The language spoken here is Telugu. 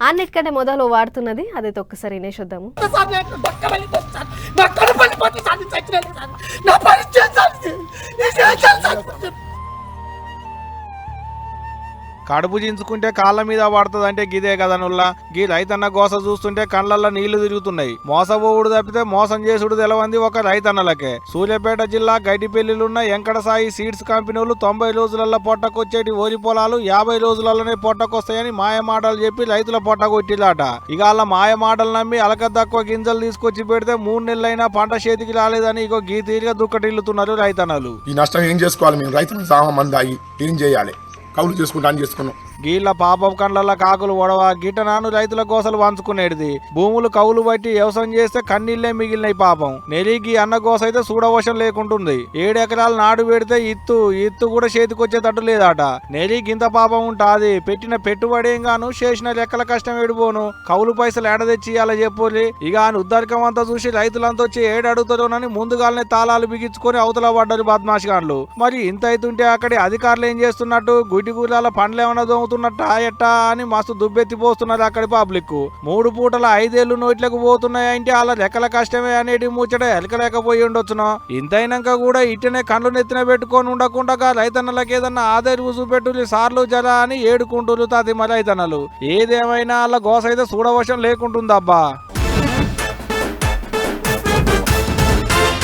అన్నిటికంటే మొదలు వాడుతున్నది అదైతే ఒక్కసారి వినేసొద్దాము. సార్ నేను సార్ నా కడుపు చించుకుంటే కాళ్ళ మీద పడుతుంది అంటే గిదే కదా నుల్లా. గీ రైతన్న గోస చూస్తుంటే కళ్ళల్లో నీళ్ళు తిరుగుతున్నాయి. మోసపోవుడు తప్పితే మోసం చేసుడు తెలవంది ఒక రైతన్నలకే. సూర్యాపేట జిల్లా గడ్డిపెల్లిలున్న వెంకట సాయి సీడ్స్ కంపెనీలు తొంభై రోజులలో పొట్టకొచ్చేటి ఓరి పొలాలు యాభై రోజులలోనే పొట్టకొస్తాయని మాయమాటలు చెప్పి రైతుల పొట్టకొట్టిలాట ఇక వాళ్ళ మాయమాటలు నమ్మి అలక తక్కువ గింజలు తీసుకొచ్చి పెడితే మూడు నెలలైనా పంట చేతికి రాలేదని ఇక గీ తీరిగా దుక్కటిల్లుతున్నారు రైతన్నలు. ఈ నష్టం ఏం చేసుకోవాలి? మేము రైతులు సామ మందాయి ఏం చేయాలి? కౌలు చేసుకుంటా అని చేసుకున్నాం. గీళ్ళ పాపం కండ్ల కాకులు ఒడవ గిటనాను రైతుల కోసలు వంచుకునేది భూములు కౌలు బట్టి వ్యవసాయం చేస్తే కన్నీళ్ళే మిగిలినాయి పాపం. నెలికి అన్న కోస అయితే చూడవశం లేకుంటుంది. ఏడెకరాలు నాడు పెడితే ఇత్తు ఇత్తు కూడా చేతికొచ్చేటట్టు లేదట. నెలికి ఇంత పాపం ఉంటాది. పెట్టిన పెట్టుబడి ఏం గాను చేసిన లెక్కల కష్టం ఏడిపోను కౌలు పైసలు ఏడ తెచ్చి అలా చెప్పులి ఇక ఆయన ఉద్దరికం అంతా చూసి రైతులంతా వచ్చి ఏడడుగుతారోనని ముందుగానే తాళాలు బిగించుకొని అవతల పడ్డారు బద్మాష్ గాన్లు మరి ఇంత అయితుంటే అక్కడి అధికారులు ఏం చేస్తున్నట్టు? గుడ్డి కూలాల పండ్లు ఏమైనా పోతున్నట్ట ఎట్ట అని మస్తు దుబ్బెత్తి పోస్తున్నారు అక్కడి పబ్లిక్ మూడు పూటల ఐదేళ్ళు నోట్లకు పోతున్నాయంటే అలా లెక్కల కష్టమే అనేటి ముచ్చట ఎలకలేకపోయి ఉండొచ్చును. ఇంతైనాక కూడా ఇట్టనే కండ్లు నెత్తిన పెట్టుకొని ఉండకుండా రైతన్నలకు ఏదన్నా ఆధారు చూపెట్టు సార్లు జల అని ఏడుకుంటున్నారు తాతి మరి రైతన్నలు. ఏదేమైనా అలా గోస అయితే చూడవశం లేకుంటుందబ్బా.